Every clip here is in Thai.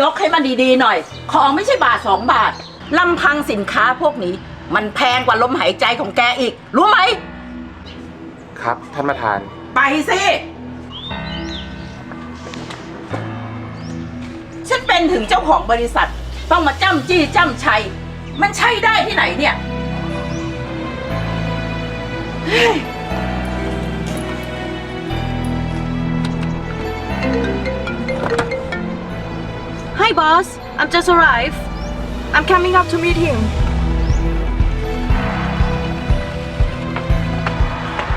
ยกให้มันดีๆหน่อย ของไม่ใช่บาทสองบาทลำพังสินค้าพวกนี้ มันแพงกว่าลมหายใจของแกอีก รู้ไหม ครับท่านประธาน ไปสิ ฉันเป็นถึงเจ้าของบริษัท ต้องมาจ้ำจี้จ้ำชัย มันใช่ได้ที่ไหนเนี่ย Hi, boss. I'm just arrived. I'm coming up to meet him.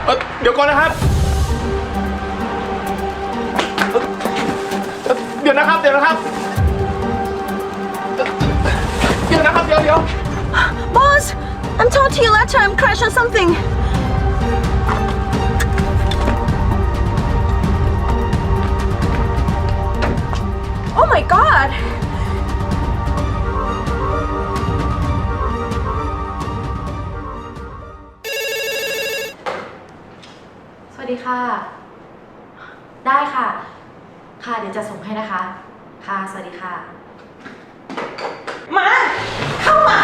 เอ่อเดี๋ยวก่อนนะครับเอ่อเอ่อเดี๋ยวนะครับ เดี๋ยวนะครับเอ่อเดี๋ยวนะครับ เดี๋ยวเดี๋ยว Boss, I'm told you last time crash on something. Oh my god! สวัสดีค่ะ ได้ค่ะ ค่ะ เดี๋ยวจะส่งให้นะคะ ค่ะ สวัสดีค่ะ มา เข้ามา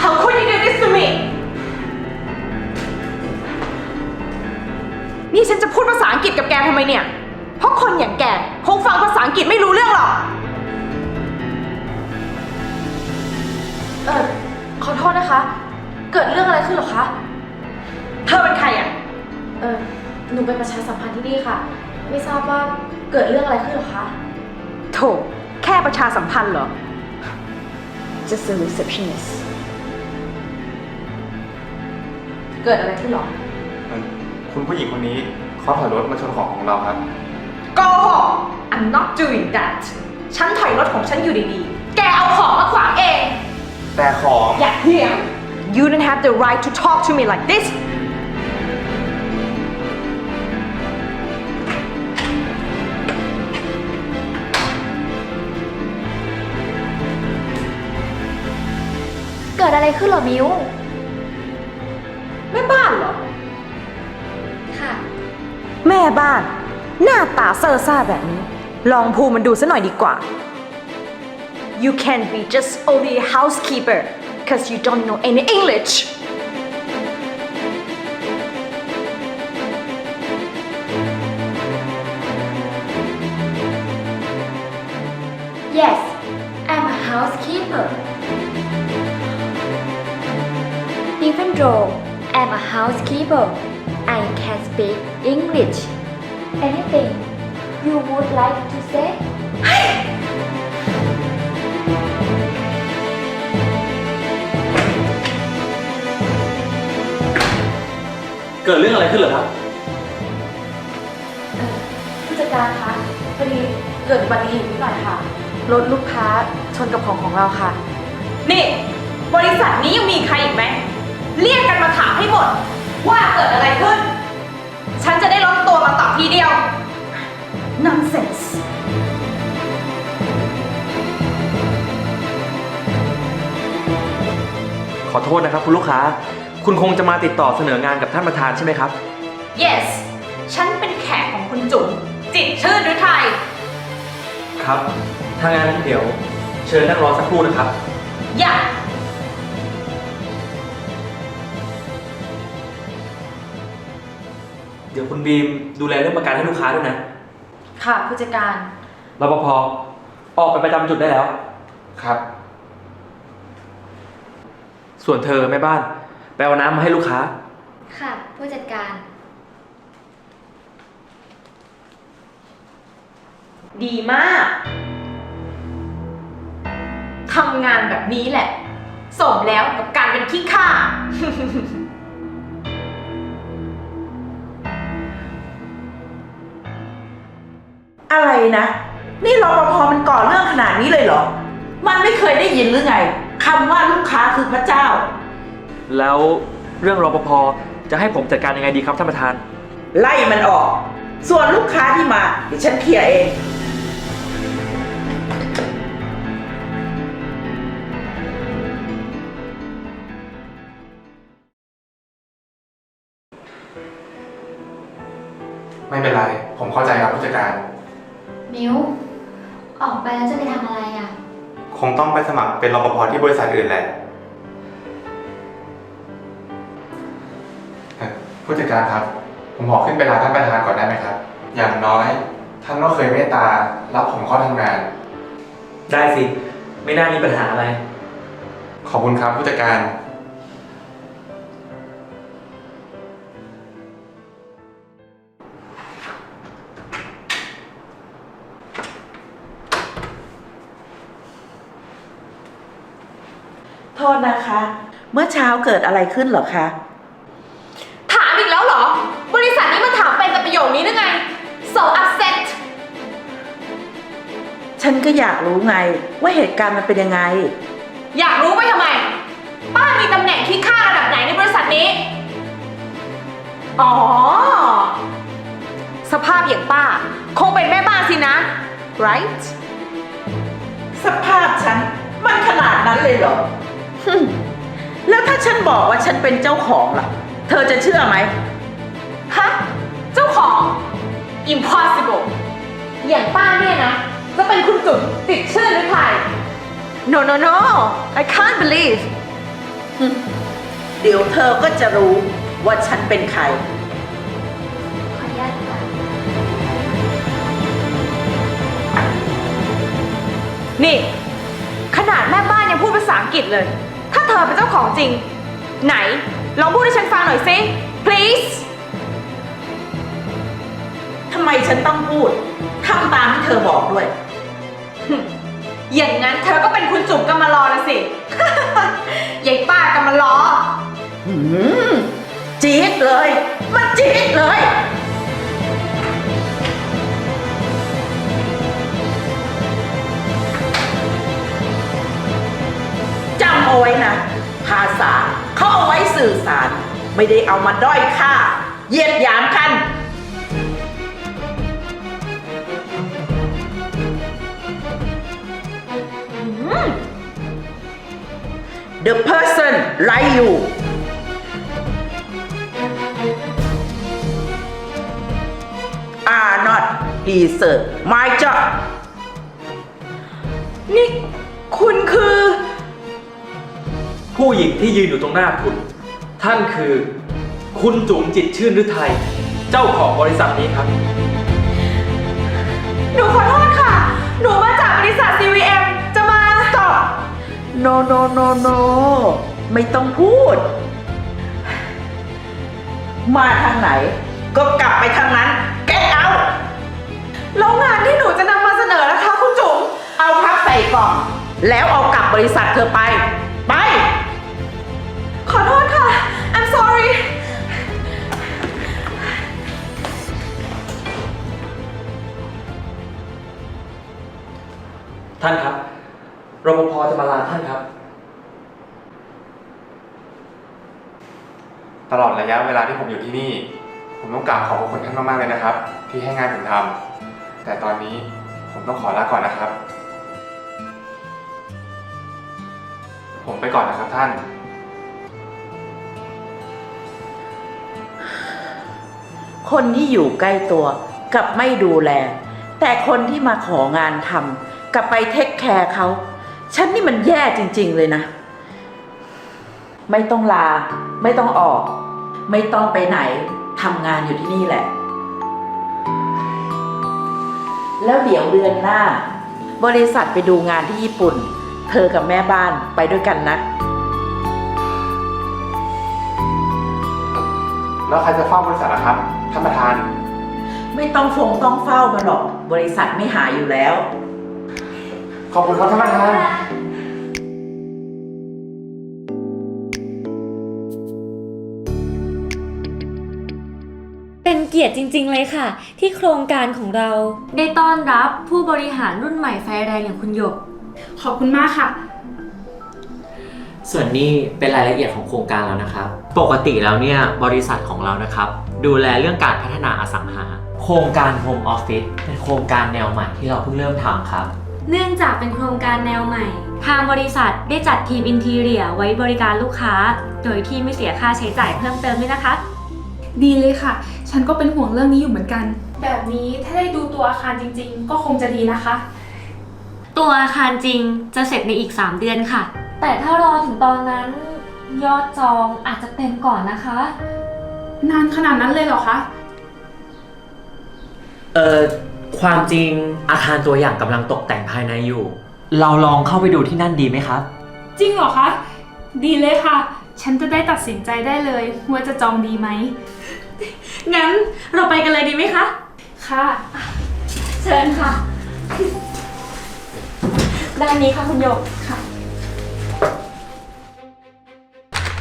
How could you do this to me นี่ฉันจะพูดภาษาอังกฤษกับแกทำไมเนี่ย เพราะคนอย่างแกคงฟังภาษาอังกฤษไม่รู้เรื่องหรอก เออขอโทษนะคะ เกิดเรื่องอะไรขึ้นเหรอคะ เธอเป็นใครอะ เออหนูเป็นประชาสัมพันธ์ที่นี่ค่ะ ไม่ทราบว่าเกิดเรื่องอะไรขึ้นเหรอคะ โถแค่ประชาสัมพันธ์เหรอ just a receptionist เกิดอะไรขึ้นเหรอเอ่อคุณผู้หญิงคนนี้เขาถอยรถมาชนของของเราครับ go I'm not doing that ฉันถอยรถของฉันอยู่ดีๆ แกเอาของมาขวางเอง แต่ของ อย่าเถียง You don't have the right to talk to me like this เกิดอะไรขึ้นเหรอมิว แม่บ้านเหรอ ค่ะ แม่บ้าน หน้าตาเซอร์ซ่าแบบนี้ ลองภูมิมันดูซะหน่อยดีกว่า You can be just only a housekeeper because you don't know any English Yes I'm a housekeeper Even though I'm a housekeeper I can speak English Anything you would like to say เกิดเรื่องอะไรขึ้นเหรอครับ ผู้จัดการคะพอดีเกิดอุบัติเหตุนิดหน่อยค่ะ รถลูกค้าชนกับของของเราค่ะ นี่ บริษัทนี้ยังมีใครอีกไหม เรียกกันมาถามให้หมด ว่าเกิดอะไรขึ้นฉัน ทีเดียว nonsense ขอโทษนะครับคุณลูกค้า คุณคงจะมาติดต่อเสนองานกับท่านประธานใช่ไหมครับ yes ฉันเป็นแขกของคุณจุ๋มจิตรชื่นหรือไทย ครับ ถ้างั้นเดี๋ยว เชิญนั่งรอสักครู่นะครับ อย่า ดี๋ยวคุณบีมดูแลเรื่องประกันให้ลูกค้าด้วยนะค่ะ ผู้จัดการ รปภออกไปประจำจุดได้แล้ว ครับ ส่วนเธอแม่บ้านไปเอาน้ำมาให้ลูกค้า ค่ะ ผู้จัดการ ดีมาก ทำงานแบบนี้แหละ สมแล้วกับการเป็นขี้ข้า อะไรนะ นี่รปภมันก่อเรื่องขนาดนี้เลยเหรอ มันไม่เคยได้ยินหรือไงคำว่าลูกค้าคือพระเจ้า แล้วเรื่องรปภจะให้ผมจัดการยังไงดีครับท่านประธาน ไล่มันออก ส่วนลูกค้าที่มาเดี๋ยวฉันเคลียร์เอง เป็นรปภที่บริษัทอื่นแหละเอ่อผู้จัดการครับ ผมขอขึ้นไปลาท่านประธานก่อนได้ไหมครับ อย่างน้อย ท่านก็เคยเมตตารับผมเข้าทำงาน ได้สิ ไม่น่ามีปัญหาอะไร ขอบคุณครับผู้จัดการ อเช้าเกิดอะไรขึ้นเหรอคะ ถามอีกแล้วเหรอ บริษัทนี้มาถามเป็นแต่ประโยคนี้ได้ไง so upset ฉันก็อยากรู้ไง ว่าเหตุการณ์มันเป็นยังไง อยากรู้ไปทำไม ป้ามีตำแหน่งที่ค่าระดับไหนในบริษัทนี้ อ๋อ สภาพอย่างป้า คงเป็นแม่บ้านสินะ right สภาพฉัน มันขนาดนั้นเลยเหรอฮึ่ม แล้วถ้าฉันบอกว่าฉันเป็นเจ้าของล่ะ เธอจะเชื่อไหม ฮะ เจ้าของ impossible อย่างป้าเนี่ยนะ จะเป็นคุณจุ๋มติดเชื่อหรือใคร no no no I can't believe เดี๋ยวเธอก็จะรู้ว่าฉันเป็นใคร ขออนุญาตค่ะ นี่ ขนาดแม่บ้านยังพูดภาษาอังกฤษเลย ถ้าเธอเป็นเจ้าของจริง ไหน ลองพูดให้ฉันฟังหน่อยสิ please ทำไมฉันต้องพูดทำตามที่เธอบอกด้วย อย่างนั้นเธอก็เป็นคุณจุ๋มกำมารอนะสิ สื่อสาร ไม่ได้เอามาด้อยค่าเหยียดหยามกัน The person like you are not deserve my job นี่คุณคือ ผู้หญิงที่ยืนอยู่ตรงหน้าคุณ ท่านคือ คุณจุ๋มจิตรชื่นฤทัยเจ้าของบริษัทนี้ครับ หนูขอโทษค่ะ หนูมาจากบริษัท CVM จะมา stop no no no no ไม่ต้องพูด มาทางไหน ก็กลับไปทางนั้น get out แล้วงานที่หนูจะนำมาเสนอนะคะคุณจุ๋ม เอาพักใส่กล่อง แล้วเอากลับบริษัทเธอไป ไป ท่านครับรปภจะมาลาท่านครับ ตลอดระยะเวลาที่ผมอยู่ที่นี่ ผมต้องกราบขอบพระคุณท่านมากๆเลยนะครับ ที่ให้งานผมทำแต่ตอนนี้ผมต้องขอลาก่อนนะครับ ผมไปก่อนนะครับท่าน คนที่อยู่ใกล้ตัวกลับไม่ดูแล แต่คนที่มาของานทำ กลับไปเทคแคร์เขา ฉันนี่มันแย่จริง ๆ เลยนะ ไม่ต้องลา ไม่ต้องออก ไม่ต้องไปไหนทำงานอยู่ที่นี่แหละ แล้วเดี๋ยวเดือนหน้า บริษัทไปดูงานที่ญี่ปุ่น เธอกับแม่บ้านไปด้วยกันนะ แล้วใครจะเฝ้าบริษัทนะครับท่านประธาน ไม่ต้องฟงต้องเฝ้ามาหรอก บริษัทไม่หายอยู่แล้ว ขอบคุณครับท่านประธานเป็นเกียรติจริง ๆ เลยค่ะ ที่โครงการของเรา ได้ต้อนรับผู้บริหารรุ่นใหม่ไฟแรงอย่างคุณหยก ขอบคุณมากค่ะ ส่วนนี้เป็นรายละเอียดของโครงการแล้วนะครับ ปกติแล้วเนี่ยบริษัทของเรานะครับ ดูแลเรื่องการพัฒนาอสังหา โครงการ Home Office เป็นโครงการแนวใหม่ที่เราเพิ่งเริ่มทำครับ เนื่องจากเป็นโครงการแนวใหม่ ทางบริษัทได้จัดทีมอินทีเรียไว้บริการลูกค้า โดยที่ไม่เสียค่าใช้จ่ายเพิ่มเติมด้วยนะคะ ดีเลยค่ะ ฉันก็เป็นห่วงเรื่องนี้อยู่เหมือนกัน แบบนี้ถ้าได้ดูตัวอาคารจริง ๆ ก็คงจะดีนะคะ ตัวอาคารจริงจะเสร็จในอีก 3 เดือนค่ะ แต่ถ้ารอถึงตอนนั้น ยอดจองอาจจะเต็มก่อนนะคะ นานขนาดนั้นเลยเหรอคะ เอ่อ ความจริงอาคารตัวอย่างกำลังตกแต่งภายในอยู่ เราลองเข้าไปดูที่นั่นดีไหมครับ จริงเหรอคะ ดีเลยค่ะ ฉันจะได้ตัดสินใจได้เลยว่าจะจองดีไหม งั้นเราไปกันเลยดีไหมคะ ค่ะ เชิญค่ะ ด้านนี้ค่ะคุณหยก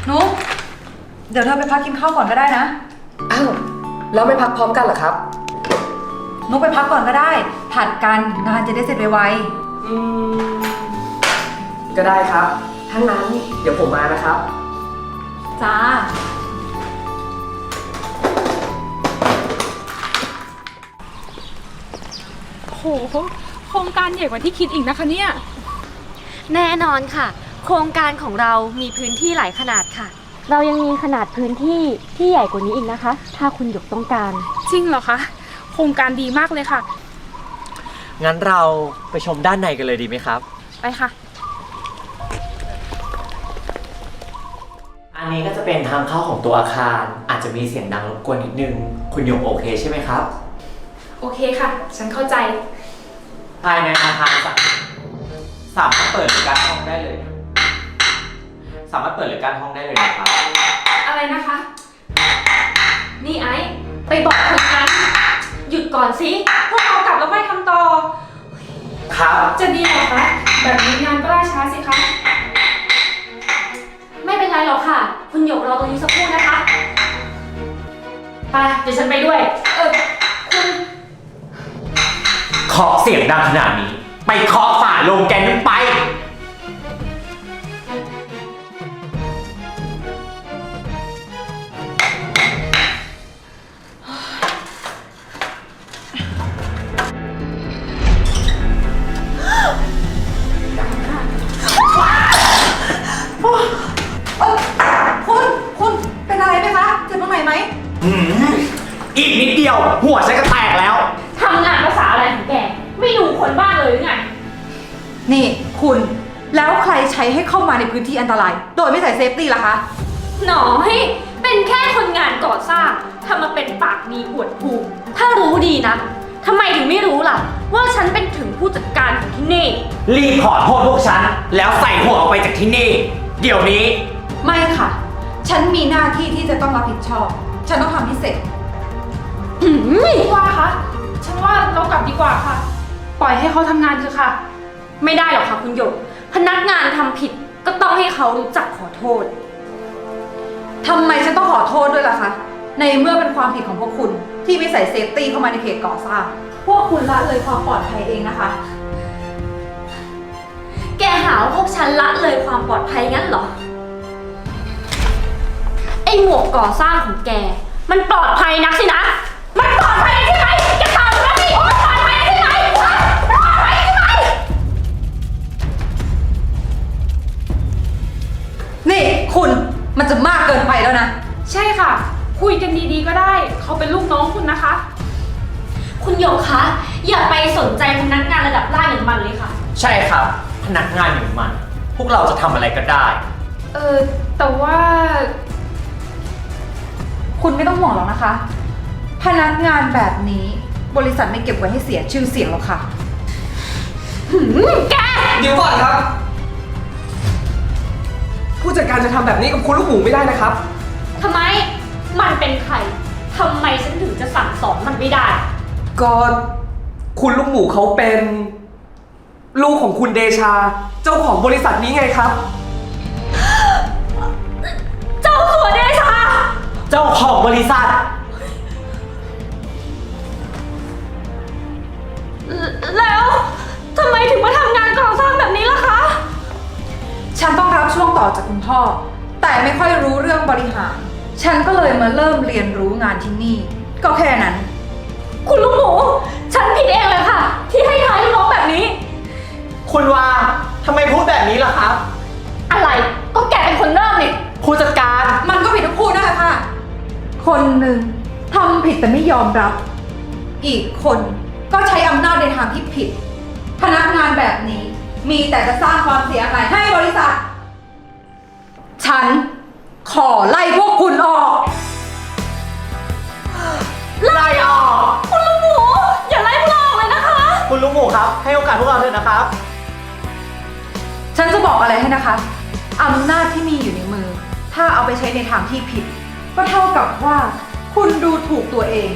นุกเดี๋ยวเธอไปพักกินข้าวก่อนก็ได้นะ อ้าว แล้วไม่พักพร้อมกันเหรอครับ นุกไปพักก่อนก็ได้ ผัดกันงานจะได้เสร็จไวอืมก็ได้ครับถ้างั้นเดี๋ยวผมมานะครับ ๆจ้า โหโครงการใหญ่กว่าที่คิดอีกนะคะเนี่ย แน่นอนค่ะ โครงการของเรามีพื้นที่หลายขนาดค่ะ เรายังมีขนาดพื้นที่ที่ใหญ่กว่านี้อีกนะคะ ถ้าคุณหยกต้องการ จริงเหรอคะ โครงการดีมากเลยค่ะ งั้นเราไปชมด้านในกันเลยดีไหมครับ ไปค่ะ อันนี้ก็จะเป็นทางเข้าของตัวอาคาร อาจจะมีเสียงดังรบกวนนิดนึง คุณหยกโอเคใช่ไหมครับ โอเคค่ะ ฉันเข้าใจ ภายในอาคารสาสามารถเปิดหรือการห้องได้เลย สามารถเปิดหรือการห้องได้เลยนะครับ อะไรนะคะ นี่ไอ้ไปบอกคนนั้นห ยุดก่อนสิพวกเรากลับแล้วค่อยทำต่อ ครับ จะดีเหรอคะ แบบนี้งานก็ล่าช้าสิคะ ไม่เป็นไรหรอกค่ะ คุณหยกรอตรงนี้สักครู่นะคะ ไปเดี๋ยวฉันไปด้วย เออคุณเคาะเสียงดังขนาดนี้ ไปเคาะฝาโลงแกนนั้นไป ฟตี้ล่ะคะ หนอยเป็นแค่คนงานก่อสร้างทำมาเป็นปากดีอวดภูมิถ้ารู้ดีนะทำไมถึงไม่รู้ล่ะ ว่าฉันเป็นถึงผู้จัดการของที่นี่ รีบขอโทษพวกฉัน แล้วใส่หัวออกไปจากที่นี่ เดี๋ยวนี้ ไม่ค่ะ ฉันมีหน้าที่ที่จะต้องรับผิดชอบ ฉันต้องทำให้เสร็จพี่ว่าคะ ฉันว่าเรากลับดีกว่าค่ะ ปล่อยให้เขาทำงานเถอะค่ะ ไม่ได้หรอกค่ะคุณหยก พนักงานทำผิด ก็ต้องให้เขารู้จักขอโทษทำไมฉันต้องขอโทษด้วยล่ะคะ ในเมื่อเป็นความผิดของพวกคุณที่ไม่ใส่เซฟตี้เข้ามาในเขตก่อสร้าง พวกคุณละเลยความปลอดภัยเองนะคะ แกหาว่าพวกฉันละเลยความปลอดภัยงั้นเหรอ ไอหมวกก่อสร้างของแก มันปลอดภัยนักสินะ มันปลอดภัยใช่ไหม นี่คุณมันจะมากเกินไปแล้วนะ ใช่ค่ะ คุยกันดีๆก็ได้ เขาเป็นลูกน้องคุณนะคะ คุณหยกคะอย่าไปสนใจพนักงานระดับล่างอย่างมันเลยค่ะ ใช่ครับ พนักงานอย่างมัน พวกเราจะทำอะไรก็ได้ เออแต่ว่า คุณไม่ต้องห่วงหรอกนะคะ พนักงานแบบนี้ บริษัทไม่เก็บไว้ให้เสียชื่อเสียงหรอกค่ะเดี๋ยวก่อนครับ ผู้จัดการจะทำแบบนี้กับคุณลูกหมูไม่ได้นะครับ ทำไม มันเป็นใคร ทำไมฉันถึงจะสั่งสอนมันไม่ได้ ก็คุณลูกหมูเขาเป็น ลูกของคุณเดชา เจ้าของบริษัทนี้ไงครับ เจ้าสัวเดชา เจ้าของบริษัท แล้ว พ่อ แต่ไม่ค่อยรู้เรื่องบริหาร ฉันก็เลยมาเริ่มเรียนรู้งานที่นี่ ก็แค่นั้น คุณลูกหมู ฉันผิดเองเลยค่ะ ที่ให้ท้ายลูกน้องแบบนี้ คุณว่าทำไมพูดแบบนี้ล่ะครับ อะไรก็แกเป็นคนเริ่มนี่ผู้จัดการมันก็ผิดทั้งคู่นั่นแหละค่ะ คนหนึ่งทำผิดแต่ไม่ยอมรับ อีกคนก็ใช้อำนาจในทางที่ผิด พนักงานแบบนี้มีแต่จะสร้างความเสียหายให้บริษัท ฉันขอไล่พวกคุณออก ไล่ออก คุณลูกหมู อย่าไล่พวกเราออกเลยนะคะ คุณลุงหมูครับ ให้โอกาสพวกเราเถอะนะครับ ฉันจะบอกอะไรให้นะคะ อำนาจที่มีอยู่ในมือ ถ้าเอาไปใช้ในทางที่ผิด ก็เท่ากับว่า คุณดูถูกตัวเอง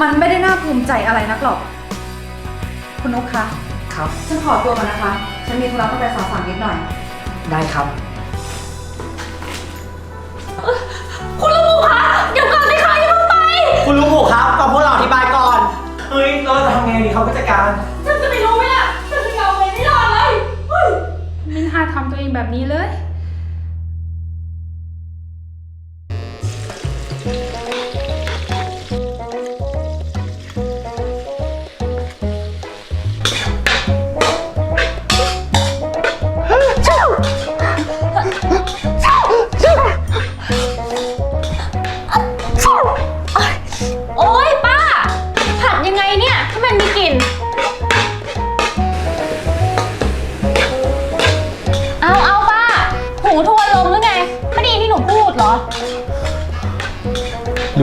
มันไม่ได้น่าภูมิใจอะไรนักหรอก คุณนุ๊กคะ ครับ ฉันขอตัวก่อนนะคะ ฉันมีธุระต้องไปสาวสั่งนิดหน่อย ได้ครับ คุณลูกหมูคะเดี๋ยวก่อนเลยค่ะอย่าเพิ่งไป คุณลุงหมูครับกับพวกเราอธิบายก่อน เฮ้ย เราจะทำไงดีครับผู้จัดการ ฉันจะไม่รู้ไหมล่ะฉันจะยอมไปไม่รอดเลยเฮ้ยไม่น่าทำตัวเองแบบนี้เลย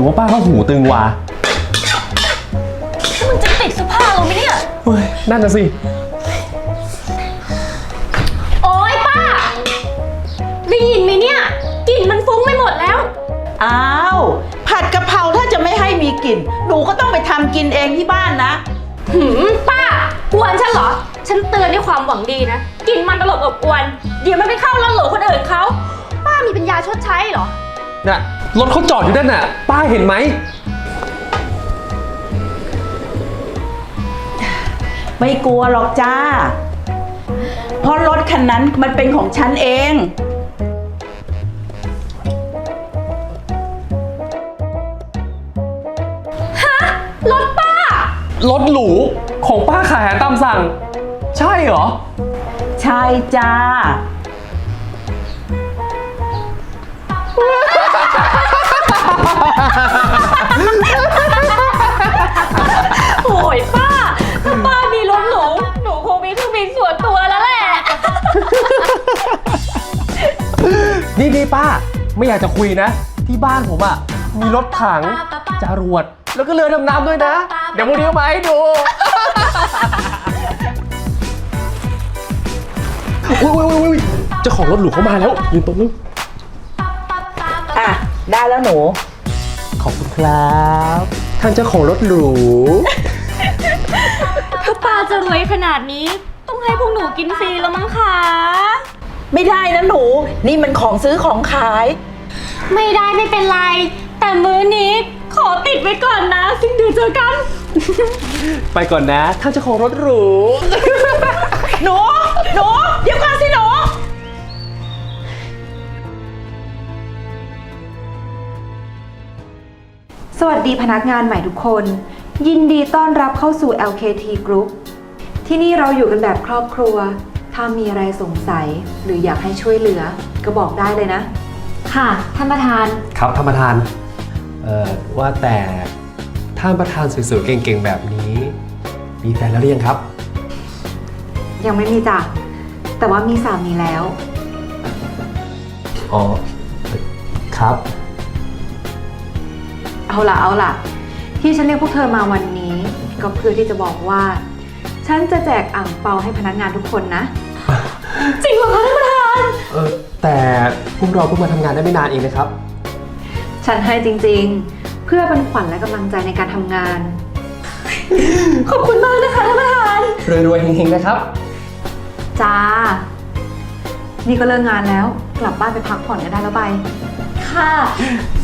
ว่าป้าเขาหูตึงวะมันจะติดเสื้อผ้าเราไหมเนี่ย เฮ้ยนั่นน่ะสิ โอ๊ยป้า ได้ยินไหมเนี่ยกลิ่นมันฟุ้งไปหมดแล้ว อ้าว ผัดกะเพราถ้าจะไม่ให้มีกลิ่น หนูก็ต้องไปทำกินเองที่บ้านนะ หืมป้ากวนฉันเหรอ ฉันเตือนด้วยความหวังดีนะกลินมันตลบอบอวน เดี๋ยวมันไปเข้าร้านหลวคนอื่นเขาป้ามีปัญญาชดใช้เหรอ น่ะ รถเขาจอดอยู่นั่นน่ะ ป้าเห็นไหม ไม่กลัวหรอกจ้า เพราะรถคันนั้นมันเป็นของฉันเอง รถป้า รถหรูของป้าขายอาหารตามสั่ง ใช่เหรอ ใช่จ้า ยป้า ถ้าป้ามีรถหรูหนูคงมีเครื่องบินส่วนตัวแล้วแหละ นี่นี่ป้า ไม่อยากจะคุยนะ ที่บ้านผมอะ มีรถถังจรวด แล้วก็เรือดำน้ำด้วยนะ เดี๋ยวพรุ่งนี้เอามาให้ดู อุ้ยอุ้ยอุ้ยอุ้ยเจ้าของรถหรูเข้ามาแล้ว ยืนตรงนู้นอะ ได้แล้วหนู ขอบคุณครับ ท่านเจ้าของรถหรู ถ้าป้าจะรวยขนาดนี้ ต้องให้พวกหนูกินฟรีแล้วมั้งคะไม่ได้นะหนู นี่มันของซื้อของขาย ไม่ได้ไม่เป็นไร แต่มื้อนี้ขอติดไว้ก่อนนะสิ้นเดือนเจอกัน ไปก่อนนะท่านเจ้าของรถหรู หนู หนู เดี๋ยวก่อนสิหนู สวัสดีพนักงานใหม่ทุกคน ยินดีต้อนรับเข้าสู่ LKT Group ที่นี่เราอยู่กันแบบครอบครัว ถ้ามีอะไรสงสัยหรืออยากให้ช่วยเหลือ ก็บอกได้เลยนะ ค่ะท่านประธาน ครับท่านประธานเอ่อว่าแต่ท่านประธานสวยๆเก่งๆแบบนี้ มีแฟนแล้วหรือยังครับ ยังไม่มีจ้ะแต่ว่ามีสามีแล้ว อ๋อครับ เอาล่ะเอาล่ะ ที่ฉันเรียกพวกเธอมาวันนี้ ก็เพื่อที่จะบอกว่า ฉันจะแจกอ่างเปาให้พนักงานทุกคนนะ จริงเหรอคะท่านประธาน เออแต่พวกเราเพิ่งมาทำงานได้ไม่นานเองนะครับ ฉันให้จริงๆ เพื่อเป็นขวัญและกำลังใจในการทำงาน ขอบคุณมากนะคะท่านประธาน รวยๆเฮงๆนะครับ จ้า นี่ก็เลิกงานแล้ว กลับบ้านไปพักผ่อนกันได้แล้วไป ค่ะ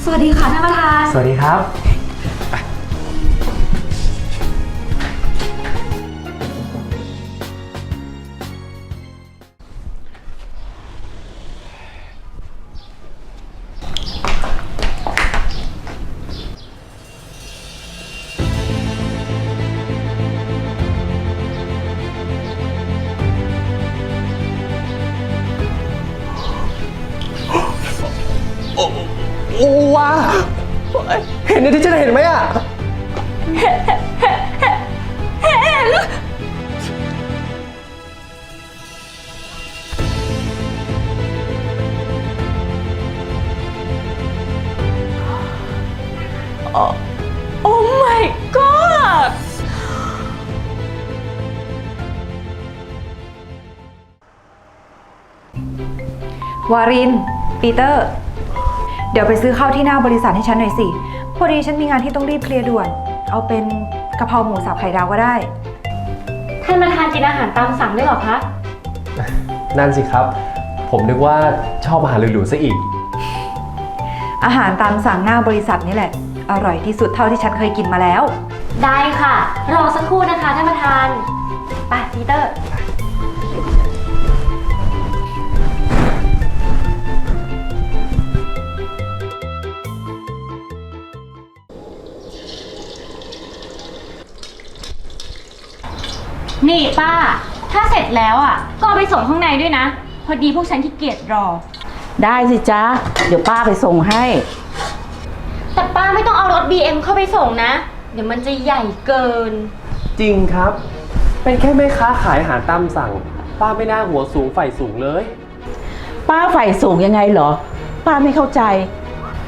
สวัสดีค่ะท่านประธาน สวัสดีครับ เห็นในที่ฉันเห็นไหมอะ โอ้ my god วาริน ปีเตอร์ เดี๋ยวไปซื้อข้าวที่หน้าบริษัทให้ฉันหน่อยสิ อดีฉันมีงานที่ต้องรีบเคลียร์ด่วน เอาเป็นกะเพราหมูสับไข่ดาวก็ได้ ท่านประธานกินอาหารตามสั่งด้วยเหรอคะ นั่นสิครับ ผมนึกว่าชอบอาหารหรูๆซะอีก อาหารตามสั่งหน้าบริษัทนี่แหละ อร่อยที่สุดเท่าที่ฉันเคยกินมาแล้ว ได้ค่ะ รอสักครู่นะคะท่านประธาน ไปปีเตอร์ นี่ป้า ถ้าเสร็จแล้วอะ ก็เอาไปส่งข้างในด้วยนะ พอดีพวกฉันขี้เกียจรอ ได้สิจ๊ะ เดี๋ยวป้าไปส่งให้ แต่ป้าไม่ต้องเอารถ BM เข้าไปส่งนะ เดี๋ยวมันจะใหญ่เกิน จริงครับ เป็นแค่แม่ค้าขายอาหารตามสั่ง ป้าไม่น่าหัวสูงไฟสูงเลย ป้าใฝ่สูงยังไงเหรอ ป้าไม่เข้าใจ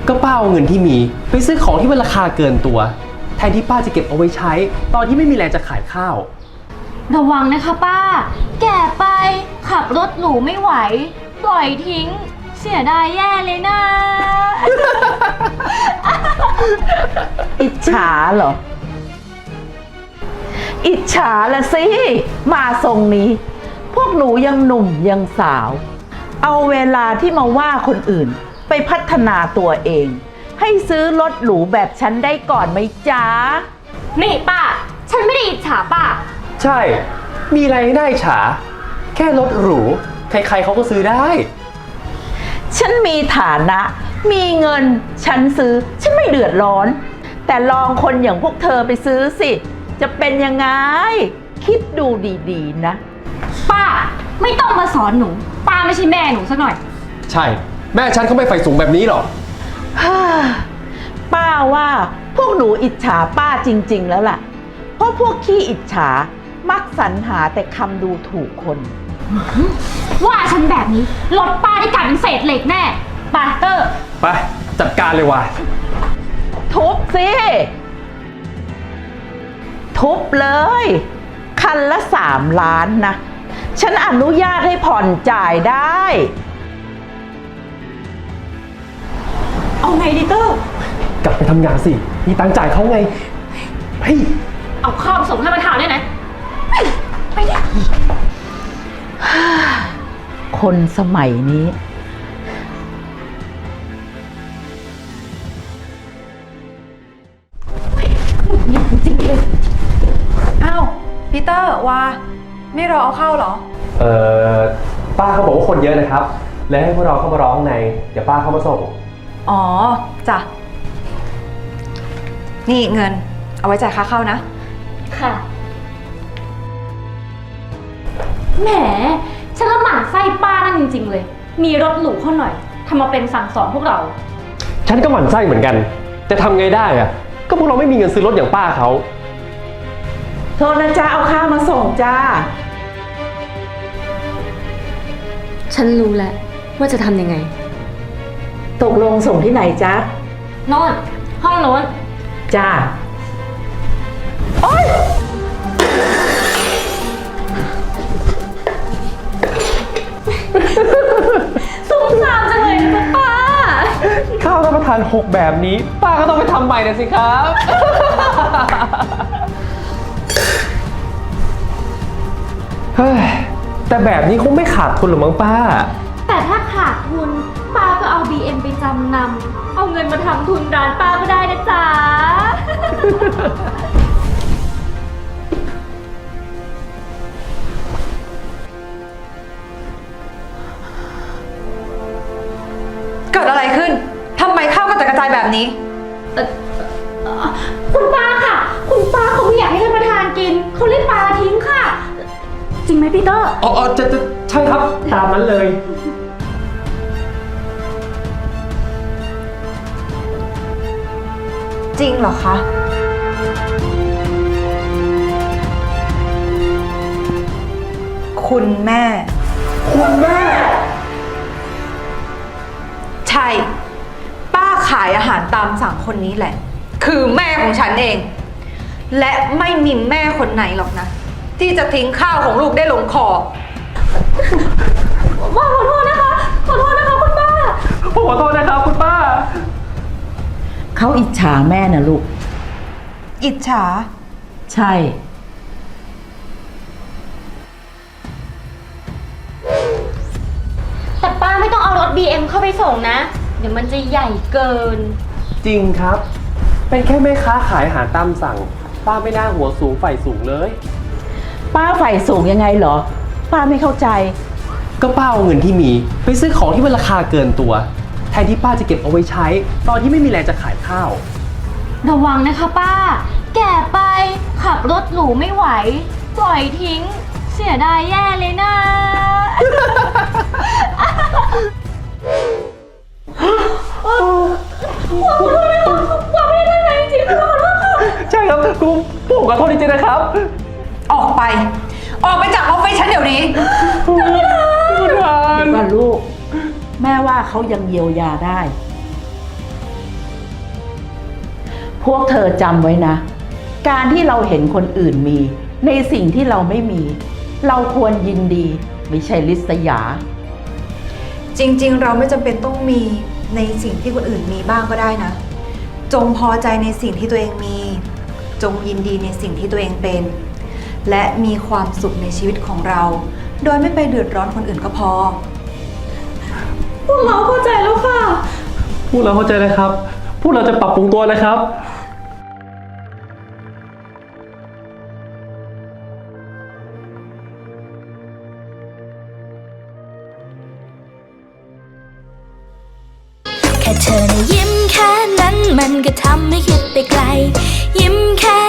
ก็ป้าเอาเงินที่มี ไปซื้อของที่มันราคาเกินตัว แทนที่ป้าจะเก็บเอาไว้ใช้ ตอนที่ไม่มีแรงจะขายข้าว ระวังนะคะป้า แก่ไปขับรถหรูไม่ไหว ปล่อยทิ้ง เสียดายแย่เลยนะ อิจฉาเหรอ อิจฉาละสิ มาทรงนี้ พวกหนูยังหนุ่มยังสาว เอาเวลาที่มาว่าคนอื่น ไปพัฒนาตัวเอง ให้ซื้อรถหรูแบบฉันได้ก่อนไหมจ๊ะ นี่ป้า ฉันไม่ได้อิจฉาป้า ใช่ มีอะไรให้ได้ฉา แค่รถหรู ใครๆเขาก็ซื้อได้ ฉันมีฐานะ มีเงิน ฉันซื้อ ฉันไม่เดือดร้อน แต่ลองคนอย่างพวกเธอไปซื้อสิ จะเป็นยังไง คิดดูดีๆนะ ป้าไม่ต้องมาสอนหนู ป้าไม่ใช่แม่หนูสักหน่อย ใช่ แม่ฉันเขาไม่ไฟสูงแบบนี้หรอก ฮ่าป้าว่าพวกหนูอิจฉาป้าจริง ๆ แล้วล่ะ เพราะพวกขี้อิจฉา มักสรรหาแต่คำดูถูกคน ว่าฉันแบบนี้รถป้าได้กลายเป็นเศษเหล็กแน่ปาเตอร์ ไป จัดการเลยว่ะ ทุบสิ ทุบเลย คันละสามล้านนะ ฉันอนุญาตให้ผ่อนจ่ายได้ เอาไงดีเตอร์ กลับไปทำงานสิ มีตังค์จ่ายเขาไง เฮ้ย เอาข้าวมาส่งท่านประธานด้วยนะ คนสมัยนี้ อ้าวปีเตอร์วาไม่รอเอาเข้าเหรอ เอ่อป้าเขาบอกว่าคนเยอะนะครับ เลยให้พวกเราเข้ามาร้องใน เดี๋ยวป้าเข้ามาส่ง อ๋อจ้ะนี่เงิน เอาไว้จ่ายค่าเข้านะ ค่ะ แหมฉันละหมั่นไส้ป้านั่นจริง ๆ เลย มีรถหรูเข้าหน่อยทำมาเป็นสั่งสอนพวกเรา ฉันก็หมั่นไส้เหมือนกันจะทำไงได้อะก็พวกเราไม่มีเงินซื้อรถอย่างป้าเขาโทษนะจ๊ะเอาข้าวมาส่งจ้า ฉันรู้แล้วว่าจะทำยังไง ตกลงส่งที่ไหนจ๊ะโน่นห้องโน้นจ้าส งสารจังเลยนะป้า ข้าวท่านประธานหกแบบนี้ ป้าก็ต้องไปทำใหม่นะสิครับ เฮ้ย แต่แบบนี้คงไม่ขาดทุนหรอกมั้งป้า แต่ถ้าขาดทุนป้าก็เอา BM ไปจำนำ เอาเงินมาทำทุนร้านป้าก็ได้นะจ๊ะ เกิดอะไรขึ้น ทำไมข้าวกระจัดกระจายแบบนี้คุณป้าค่ะ คุณป้าเขาไม่อยากให้ท่านประธานกิน เขาเลยปาทิ้งค่ะ จริงไหมปีเตอร์ อ๋ออ๋อจะจะใช่ครับ ตามนั้นเลย จริงเหรอคะ คุณแม่ คุณแม่ ใช่ ป้าขายอาหารตามสั่งคนนี้แหละ คือแม่ของฉันเอง และไม่มีแม่คนไหนหรอกนะ ที่จะทิ้งข้าวของลูกได้ลงคอว่าขอโทษนะคะ ขอโทษนะคะคุณป้า ผมขอโทษนะครับคุณป้า เขาอิจฉาแม่นะลูก อิจฉา ใช่ ไม่ต้องเอารถ BM เข้าไปส่งนะ เดี๋ยวมันจะใหญ่เกิน จริงครับ เป็นแค่แม่ค้าขายอาหารตามสั่ง ป้าไม่น่าหัวสูงฝ่ายสูงเลย ป้าฝ่ายสูงยังไงเหรอ ป้าไม่เข้าใจ ก็ป้าเอาเงินที่มี ไปซื้อของที่มันราคาเกินตัว แทนที่ป้าจะเก็บเอาไว้ใช้ ตอนที่ไม่มีแรงจะขายข้าว ระวังนะคะป้า แก่ไปขับรถหรูไม่ไหว ปล่อยทิ้ง เสียดายแย่เลยนะ ใช่ครับผมผมขอโทษจริงๆนะครับ ออกไป ออกไปจากออฟฟิศฉันเดี๋ยวนี้เดี๋ยวก่อนลูก แม่ว่าเขายังเยียวยาได้ พวกเธอจำไว้นะ การที่เราเห็นคนอื่นมี ในสิ่งที่เราไม่มี เราควรยินดี ไม่ใช่ลิษยา จริงๆ เราไม่จำเป็นต้องมีในสิ่งที่คนอื่นมีบ้างก็ได้นะ จงพอใจในสิ่งที่ตัวเองมี จงยินดีในสิ่งที่ตัวเองเป็น และมีความสุขในชีวิตของเรา โดยไม่ไปเดือดร้อนคนอื่นก็พอ พวกเราเข้าใจแล้วครับ พวกเราจะปรับปรุงตัวนะครับ ก็ทำให้คิดไปไกล ยิ้มแค่